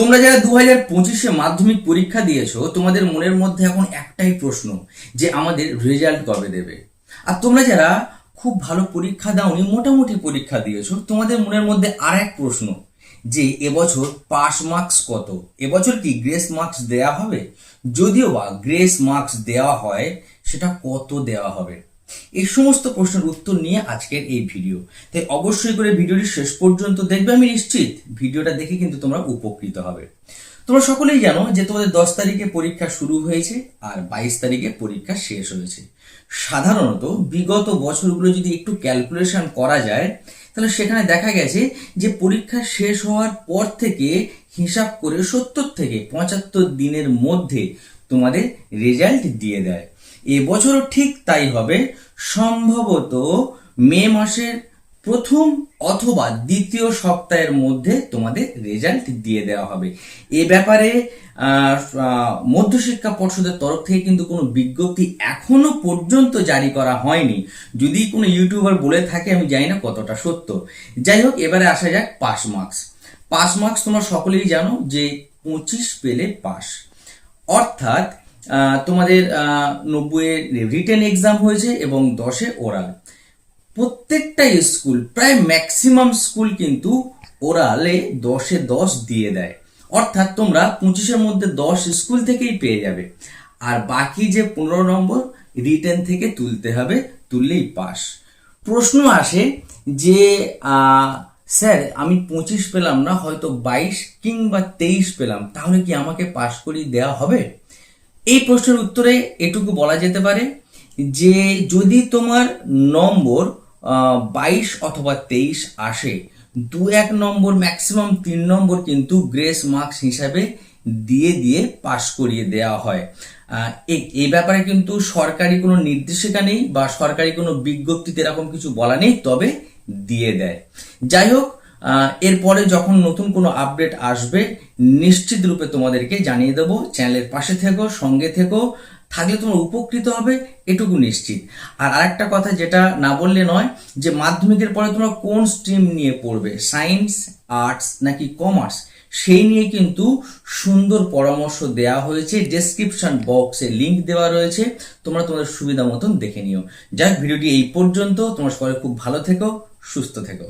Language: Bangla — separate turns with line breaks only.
তোমরা যারা দু হাজার পঁচিশে মাধ্যমিক পরীক্ষা দিয়েছ, তোমাদের মনের মধ্যে এখন একটাই প্রশ্ন, যে আমাদের রেজাল্ট কবে দেবে? আর তোমরা যারা খুব ভালো পরীক্ষা দাওনি, মোটামুটি পরীক্ষা দিয়েছ, তোমাদের মনের মধ্যে আর এক প্রশ্ন, যে এবছর পাস মার্কস কত? এবছর কি গ্রেস মার্কস দেয়া হবে? যদিও বা গ্রেস মার্কস দেওয়া হয়, সেটা কত দেওয়া হবে? এই সমস্ত প্রশ্নের উত্তর নিয়ে আজকের এই ভিডিও। তাই অবশ্যই করে ভিডিওটি শেষ পর্যন্ত দেখবে আমি নিশ্চিত ভিডিওটা দেখে কিন্তু তোমরা উপকৃত হবে। তোমরা সকলেই জানো যে তোমাদের দশ তারিখে পরীক্ষা শুরু হয়েছে আর বাইশ তারিখে পরীক্ষা শেষ হয়েছে। সাধারণত বিগত বছরগুলো যদি একটু ক্যালকুলেশন করা যায়, তাহলে সেখানে দেখা গেছে যে পরীক্ষা শেষ হওয়ার পর থেকে হিসাব করে সত্তর থেকে পঁচাত্তর দিনের মধ্যে তোমাদের রেজাল্ট দিয়ে দেয়। এবছরও ঠিক তাই হবে। সম্ভবত মে মাসের প্রথম অথবা দ্বিতীয় সপ্তাহের মধ্যে তোমাদের রেজাল্ট দিয়ে দেওয়া হবে। এ ব্যাপারে মধ্যশিক্ষা পর্ষদের তরফ থেকে কিন্তু কোনো বিজ্ঞপ্তি এখনও পর্যন্ত জারি করা হয়নি। যদি কোনো ইউটিউবার বলে থাকে, আমি জানি না কতটা সত্য। যাই হোক, এবারে আসা যাক পাস মার্কস। পাস মার্কস তোমরা সকলেই জানো যে পঁচিশ পেলে পাস। অর্থাৎ তোমাদের নব্বইয়ের রিটেন এক্সাম হয়েছে এবং দশে ওরাল প্রত্যেকটা স্কুল প্রায় ম্যাক্সিমাম স্কুল কিন্তু ওরালে দশে দশ দিয়ে দেয়। অর্থাৎ তোমরা পঁচিশের মধ্যে দশ স্কুল থেকেই পেয়ে যাবে। আর বাকি যে পনেরো নম্বর রিটেন থেকে তুলতে হবে, তুললেই পাস। প্রশ্ন আসে যে স্যার, আমি পঁচিশ পেলাম না, হয়তো বাইশ কিংবা তেইশ পেলাম, তাহলে কি আমাকে পাশ করিয়ে দেওয়া হবে? এই প্রশ্নের উত্তরে এটুকু বলা যেতে পারে যে যদি তোমার নম্বর বাইশ অথবা তেইশ আসে দু এক নম্বর ম্যাক্সিমাম তিন নম্বর কিন্তু গ্রেস মার্কস হিসাবে দিয়ে দিয়ে পাশ করিয়ে দেওয়া হয়। এই ব্যাপারে কিন্তু সরকারি কোনো নির্দেশিকা নেই বা সরকারি কোনো বিজ্ঞপ্তিতে এরকম কিছু বলা নেই, তবে দিয়ে দেয়। যাই হোক এরপরে যখন নতুন কোনো আপডেট আসবে, নিশ্চিত রূপে তোমাদেরকে জানিয়ে দেবো চ্যানেলের পাশে থেকো, সঙ্গে থেকো, থাকলে তোমরা উপকৃত হবে, এটুকু নিশ্চিত। আর আরেকটা কথা যেটা না বললে নয়, যে মাধ্যমিকের পরে তোমরা কোন স্ট্রিম নিয়ে পড়বে সায়েন্স আর্টস নাকি কমার্স সেই নিয়ে কিন্তু সুন্দর পরামর্শ দেওয়া হয়েছে ডেসক্রিপশন বক্সে লিংক দেওয়া রয়েছে, তোমরা তোমাদের সুবিধা মতন দেখে নিও। যাক, ভিডিওটি এই পর্যন্ত, তোমরা সবাই খুব ভালো থেকো, সুস্থ থেকো।